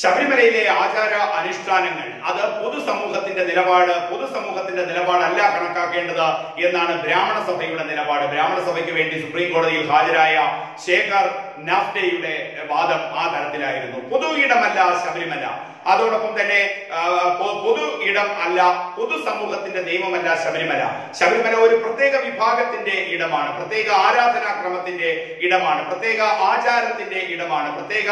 ശബരിമലയിലെ ആചാര അനുഷ്ഠാനങ്ങൾ അത് പൊതുസമൂഹത്തിന്റെ നിലപാട് പൊതുസമൂഹത്തിന്റെ നിലപാടല്ല കണക്കാക്കേണ്ടത് എന്നാണ് ബ്രാഹ്മണ സഭയുടെ നിലപാട്. ബ്രാഹ്മണ സഭയ്ക്ക് വേണ്ടി സുപ്രീം കോടതിയിൽ ഹാജരായ ശേഖർ നാഫ്റ്റയുടെ വാദം ആ തരത്തിലായിരുന്നു. പൊതു ഇടമല്ല ശബരിമല. അതോടൊപ്പം തന്നെ പൊതു ഇടം അല്ല പൊതു സമൂഹത്തിന്റെ നിയമമല്ല ശബരിമല. ശബരിമല ഒരു പ്രത്യേക വിഭാഗത്തിന്റെ ഇടമാണ് പ്രത്യേക ആരാധനാക്രമത്തിന്റെ ഇടമാണ് പ്രത്യേക ആചാരത്തിന്റെ ഇടമാണ് പ്രത്യേക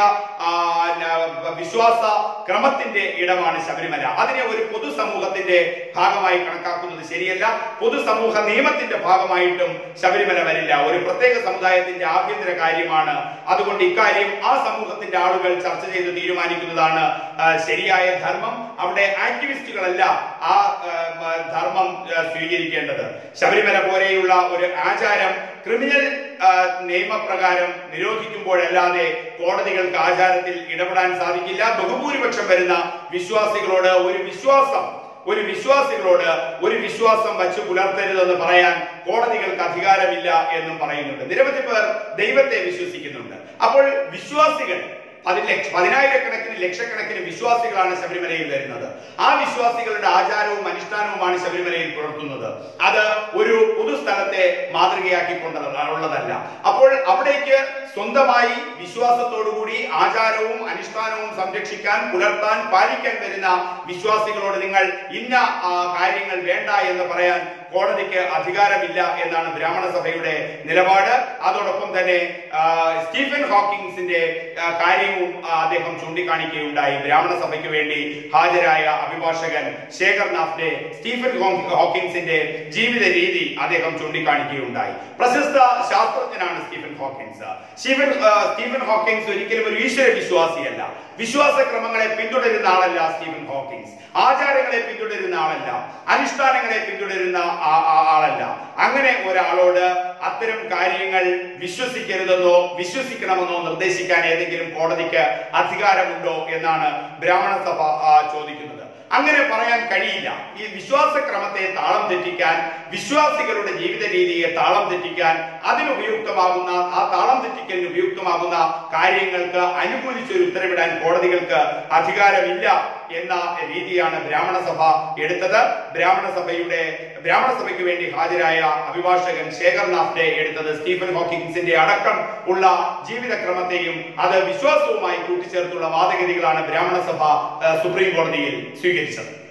വിശ്വാസ ക്രമത്തിന്റെ ഇടമാണ് ശബരിമല. അതിനെ ഒരു പൊതുസമൂഹത്തിന്റെ ഭാഗമായി കണക്കാക്കുന്നത് ശരിയല്ല. പൊതുസമൂഹ നിയമത്തിന്റെ ഭാഗമായിട്ടും ശബരിമല വരില്ല. ഒരു പ്രത്യേക സമുദായത്തിന്റെ ആഭ്യന്തര കാര്യമാണ്. അതുകൊണ്ട് ഇക്കാര്യം ആ സമൂഹത്തിന്റെ ആളുകൾ ചർച്ച ചെയ്ത് തീരുമാനിക്കുന്നതാണ് ശരിയായ ധർമ്മം അവിടെ ആക്ടിവിസ്റ്റുകളല്ല ആ ധർമ്മം സ്വീകരിക്കേണ്ടത്. ശബരിമല പോലെയുള്ള ഒരു ആചാരം ക്രിമിനൽ നിയമപ്രകാരം നിരോധിക്കുമ്പോഴല്ലാതെ കോടതികൾക്ക് ആചാരത്തിൽ ഇടപെടാൻ സാധിക്കില്ല. ബഹുഭൂരിപക്ഷം വരുന്ന വിശ്വാസികളോട് ഒരു വിശ്വാസം ഒരു വിശ്വാസികളോട് ഒരു വിശ്വാസം വച്ച് പുലർത്തരുതെന്ന് പറയാൻ കോടതികൾക്ക് അധികാരമില്ല എന്നും പറയുന്നുണ്ട്. നിരവധി പേർ ദൈവത്തെ വിശ്വസിക്കുന്നുണ്ട്. അപ്പോൾ വിശ്വാസികൾ പതി ലക്ഷ പതിനായിരക്കണക്കിന് ലക്ഷക്കണക്കിന് വിശ്വാസികളാണ് ശബരിമലയിൽ വരുന്നത്. ആ വിശ്വാസികളുടെ ആചാരവും അനുഷ്ഠാനവുമാണ് ശബരിമലയിൽ പുലർത്തുന്നത്. അത് ഒരു പൊതുസ്ഥലത്തെ മാതൃകയാക്കിക്കൊണ്ടുള്ളതല്ല. അപ്പോൾ അവിടേക്ക് സ്വന്തമായി വിശ്വാസത്തോടുകൂടി ആചാരവും അനുഷ്ഠാനവും സംരക്ഷിക്കാൻ പുലർത്താൻ പാലിക്കാൻ വരുന്ന വിശ്വാസികളോട് നിങ്ങൾ ഇന്ന കാര്യങ്ങൾ വേണ്ട എന്ന് പറയാൻ കോടതിക്ക് അധികാരമില്ല എന്നാണ് ബ്രാഹ്മണ സഭയുടെ നിലപാട്. അതോടൊപ്പം തന്നെ സ്റ്റീഫൻ ഹോക്കിങ്സിന്റെ കാര്യവും അദ്ദേഹം ചൂണ്ടിക്കാണിക്കുകയുണ്ടായി. ബ്രാഹ്മണ സഭയ്ക്ക് വേണ്ടി ഹാജരായ അഭിഭാഷകൻ ശേഖർ നാഥ്നെ സ്റ്റീഫൻ ഹോക്കിങ്സിന്റെ ജീവിത രീതി അദ്ദേഹം ചൂണ്ടിക്കാണിക്കുകയുണ്ടായി. പ്രശസ്ത ശാസ്ത്രജ്ഞനാണ് Stephen Hawkins. Stephen Stephen Hawkins ഒരിക്കലും ഒരു ഈശ്വര വിശ്വാസിയല്ല. വിശ്വാസ ക്രമങ്ങളെ പിന്തുടരുന്ന ആളല്ല സ്റ്റീഫൻ ഹോക്കിൻസ്. ആചാരങ്ങളെ പിന്തുടരുന്ന ആളല്ല. അനുഷ്ഠാനങ്ങളെ പിന്തുടരുന്ന ആളല്ല. അങ്ങനെ ഒരാളോട് അത്തരം കാര്യങ്ങൾ വിശ്വസിക്കരുതെന്നോ വിശ്വസിക്കണമെന്നോ നിർദ്ദേശിക്കാൻ ഏതെങ്കിലും കോടതിക്ക് അധികാരമുണ്ടോ എന്നാണ് ബ്രാഹ്മണ സഭ ചോദിക്കുന്നത്. അങ്ങനെ പറയാൻ കഴിയില്ല. ഈ വിശ്വാസക്രമത്തെ താളം തെറ്റിക്കാൻ വിശ്വാസികളുടെ ജീവിത രീതിയെ താളം തെറ്റിക്കാൻ അതിനുപയുക്തമാകുന്ന ആ താളം തെറ്റിക്കലിന് ഉപയുക്തമാകുന്ന കാര്യങ്ങൾക്ക് അനുകൂലിച്ചൊരു ഉത്തരവിടാൻ കോടതികൾക്ക് അധികാരമില്ല എന്ന രീതിയാണ് ബ്രാഹ്മണ സഭ എടുത്തത്. ബ്രാഹ്മണ സഭയുടെ ബ്രാഹ്മണ സഭയ്ക്ക് വേണ്ടി ഹാജരായ അഭിഭാഷകൻ ശേഖർ നാഥ്നെ എടുത്തത് സ്റ്റീഫൻ ഹോക്കിൻസിന്റെ അടക്കം ഉള്ള ജീവിതക്രമത്തെയും അത് വിശ്വാസവുമായി കൂട്ടിച്ചേർത്തുള്ള വാദഗതികളാണ് ബ്രാഹ്മണ സഭ സുപ്രീം കോടതിയിൽ സ്വീകരിച്ചത്. each other.